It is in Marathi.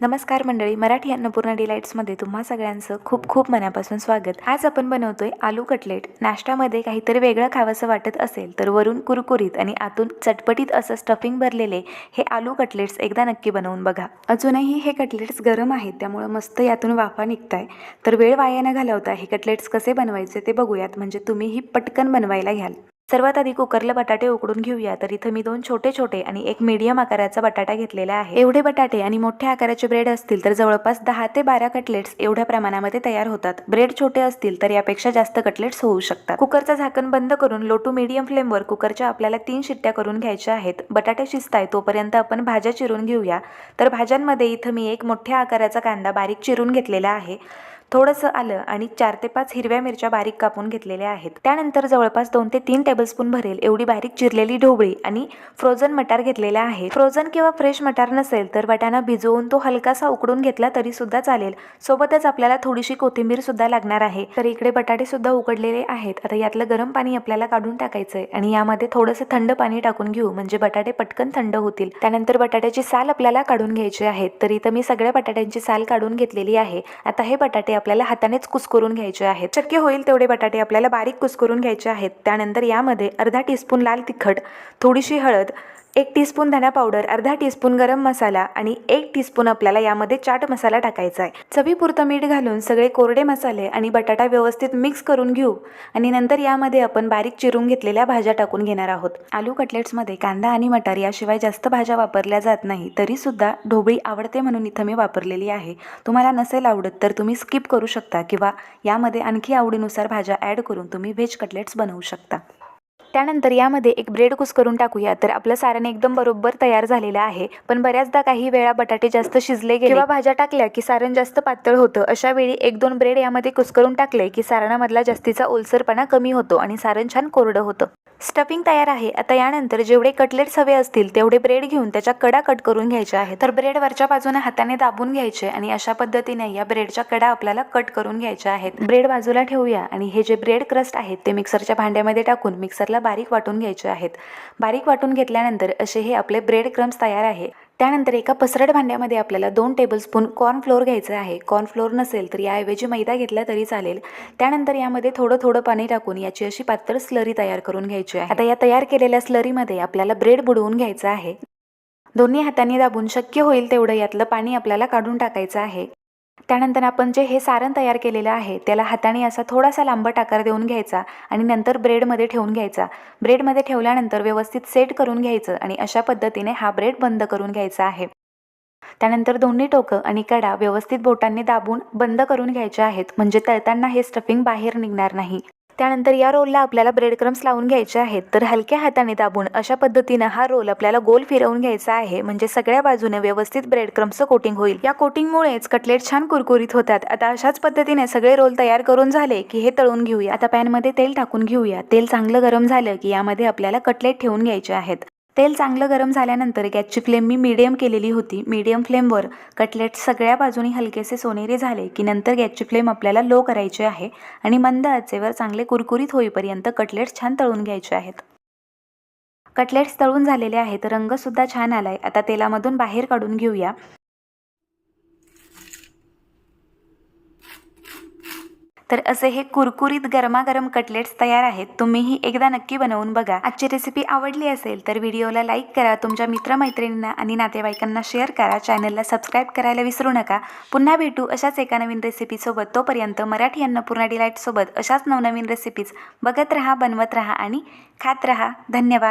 नमस्कार मंडळी मराठी अन्नपूर्णा डिलाईट्समध्ये तुम्हा सगळ्यांचं खूप खूप मनापासून स्वागत. आज आपण बनवतोय आलू कटलेट. नाश्त्यामध्ये काहीतरी वेगळं खावंसं वाटत असेल तर वरून कुरकुरीत आणि आतून चटपटीत असं स्टफिंग भरलेले हे आलू कटलेट्स एकदा नक्की बनवून बघा. अजूनही हे कटलेट्स गरम आहेत त्यामुळं मस्त यातून वाफा निघताय. तर वेळ वाया न घालवता हे कटलेट्स कसे बनवायचे ते बघूयात म्हणजे तुम्ही ही पटकन बनवायला घ्याल. सर्वात आधी कुकरला बटाटे उकडून घेऊया. तर इथं मी दोन छोटे छोटे आणि एक मीडियम आकाराचा बटाटा घेतलेला आहे. एवढे बटाटे आणि मोठ्या आकाराचे ब्रेड असतील तर जवळपास दहा ते बारा कटलेट्स एवढ्या प्रमाणामध्ये तयार होतात. ब्रेड छोटे असतील तर यापेक्षा जास्त कटलेट्स होऊ शकतात. कुकरचं झाकण बंद करून लो टू मीडियम फ्लेमवर कुकरच्या आपल्याला तीन शिट्ट्या करून घ्यायच्या आहेत. बटाटे शिजताय तोपर्यंत आपण भाज्या चिरून घेऊया. तर भाज्यांमध्ये इथं मी एक मोठ्या आकाराचा कांदा बारीक चिरून घेतलेला आहे. थोडंसं आलं आणि चार ते पाच हिरव्या मिरच्या बारीक कापून घेतलेल्या आहेत. त्यानंतर जवळपास दोन ते तीन टेबलस्पून भरेल एवढी बारीक चिरलेली ढोबळी आणि फ्रोझन मटार घेतलेला आहे. फ्रोझन किंवा फ्रेश मटार नसेल तर वाटाणा भिजवून तो हलकासा उकडून घेतला तरी सुद्धा चालेल. सोबतच आपल्याला थोडीशी कोथिंबीर सुद्धा लागणार आहे. तर इकडे बटाटे सुद्धा उकडलेले आहेत. आता यातलं गरम पाणी आपल्याला काढून टाकायचं आहे आणि यामध्ये थोडंसं थंड पाणी टाकून घेऊ. म्हणजे बटाटे पटकन थंड होतील. त्यानंतर बटाट्याची साल आपल्याला काढून घ्यायची आहे. तर इथं मी सगळ्या बटाट्यांची साल काढून घेतलेली आहे. आता हे बटाटे आपल्याला हातानेच कुस्करून घ्यायचे आहेत. शक्य होईल तेवढे बटाटे आपल्याला बारीक कुस्करून घ्यायचे आहेत. त्यानंतर यामध्ये अर्धा टीस्पून लाल तिखट थोडीशी हळद एक टीस्पून धना पावडर अर्धा टीस्पून गरम मसाला आणि एक टीस्पून आपल्याला यामध्ये चाट मसाला टाकायचा आहे. चवीपुरतं मीठ घालून सगळे कोरडे मसाले आणि बटाटा व्यवस्थित मिक्स करून घेऊ आणि नंतर यामध्ये आपण बारीक चिरून घेतलेल्या भाज्या टाकून घेणार आहोत. आलू कटलेट्समध्ये कांदा आणि मटार याशिवाय जास्त भाज्या वापरल्या जात नाही तरीसुद्धा ढोबळी आवडते म्हणून इथं मी वापरलेली आहे. तुम्हाला नसेल आवडत तर तुम्ही स्किप करू शकता किंवा यामध्ये आणखी आवडीनुसार भाज्या ॲड करून तुम्ही व्हेज कटलेट्स बनवू शकता. त्यानंतर यामध्ये एक ब्रेड कुस करून टाकूया. तर आपलं सारण एकदम बरोबर तयार झालेलं आहे. पण बऱ्याचदा काही वेळा बटाटे जास्त शिजले गेले किंवा भाज्या टाकल्या की सारण जास्त पातळ होतं अशा वेळी एक दोन ब्रेड यामध्ये कुस्करून टाकले की सारणामधला जास्तीचा ओलसरपणा कमी होतो आणि सारण छान कोरडं होतं. स्टफिंग तयार आहे. आता यानंतर जेवढे कटलेट्स हवे असतील तेवढे ब्रेड घेऊन त्याच्या कडा कट करून घ्यायच्या आहेत. तर ब्रेड वरच्या बाजूने हाताने दाबून घ्यायचे आणि अशा पद्धतीने या ब्रेडच्या कडा आपल्याला कट करून घ्यायच्या आहेत. ब्रेड बाजूला ठेवूया आणि हे जे ब्रेड क्रस्ट आहेत ते मिक्सरच्या भांड्यामध्ये टाकून मिक्सरला बारीक वाटून घ्यायचे आहेत. बारीक वाटून घेतल्यानंतर असे हे आपले ब्रेड क्रम्स तयार आहे. त्यानंतर एका पसरट भांड्यामध्ये आपल्याला दोन टेबलस्पून कॉर्नफ्लोअर घ्यायचं आहे. कॉर्नफ्लोअर नसेल तर याऐवजी मैदा घेतला तरी चालेल. त्यानंतर यामध्ये थोडं थोडं पाणी टाकून याची अशी पातळ स्लरी तयार करून घ्यायची आहे. आता या तयार केलेल्या स्लरीमध्ये आपल्याला ब्रेड बुडवून घ्यायचं आहे. दोन्ही हातांनी दाबून शक्य होईल तेवढं यातलं पाणी आपल्याला काढून टाकायचं आहे. त्यानंतर आपण जे हे सारण तयार केलेलं आहे त्याला हाताने असा थोडासा लांबट आकार देऊन घ्यायचा आणि नंतर ब्रेडमध्ये ठेवून घ्यायचा. ब्रेडमध्ये ठेवल्यानंतर व्यवस्थित सेट करून घ्यायचं आणि अशा पद्धतीने हा ब्रेड बंद करून घ्यायचा आहे. त्यानंतर दोन्ही टोकं आणि कडा व्यवस्थित बोटांनी दाबून बंद करून घ्यायचे आहेत म्हणजे तळताना हे स्टफिंग बाहेर निघणार नाही. त्यानंतर या रोलला आपल्याला ब्रेड क्रम्स लावून घ्यायचे आहेत. तर हलक्या हाताने दाबून अशा पद्धतीनं हा रोल आपल्याला गोल फिरवून घ्यायचा आहे. म्हणजे सगळ्या बाजूने व्यवस्थित ब्रेड क्रम्सचं कोटिंग होईल. या कोटिंगमुळेच कटलेट छान कुरकुरीत होतात. आता अशाच पद्धतीने सगळे रोल तयार करून झाले की हे तळून घेऊया. आता पॅनमध्ये तेल टाकून घेऊया. तेल चांगलं गरम झालं की यामध्ये आपल्याला कटलेट ठेवून घ्यायचे आहेत. तेल चांगलं गरम झाल्यानंतर गॅसची फ्लेम मी मीडियम केलेली होती. मीडियम फ्लेमवर कटलेट सगळ्या बाजूनी हलकेसे सोनेरी झाले की नंतर गॅसची फ्लेम आपल्याला लो करायची आहे आणि मंद आचेवर चांगले कुरकुरीत होईपर्यंत कटलेट्स छान तळून घ्यायचे आहेत. कटलेट्स तळून झालेले आहेत. रंगसुद्धा छान आलाय. आता तेलामधून बाहेर काढून घेऊया. तर असे हे कुरकुरीत गरमागरम कटलेट्स तयार आहेत. तुम्हीही एकदा नक्की बनवून बघा. आजची रेसिपी आवडली असेल तर व्हिडिओला लाईक करा तुमच्या मित्रमैत्रिणींना आणि नातेवाईकांना शेअर करा. चॅनलला सबस्क्राईब करायला विसरू नका. पुन्हा भेटू अशाच एका नवीन रेसिपीसोबत तोपर्यंत मराठी अन्नपूर्णा डिलाईटसोबत अशाच नवनवीन रेसिपीज बघत रहा बनवत राहा आणि खात रहा. धन्यवाद.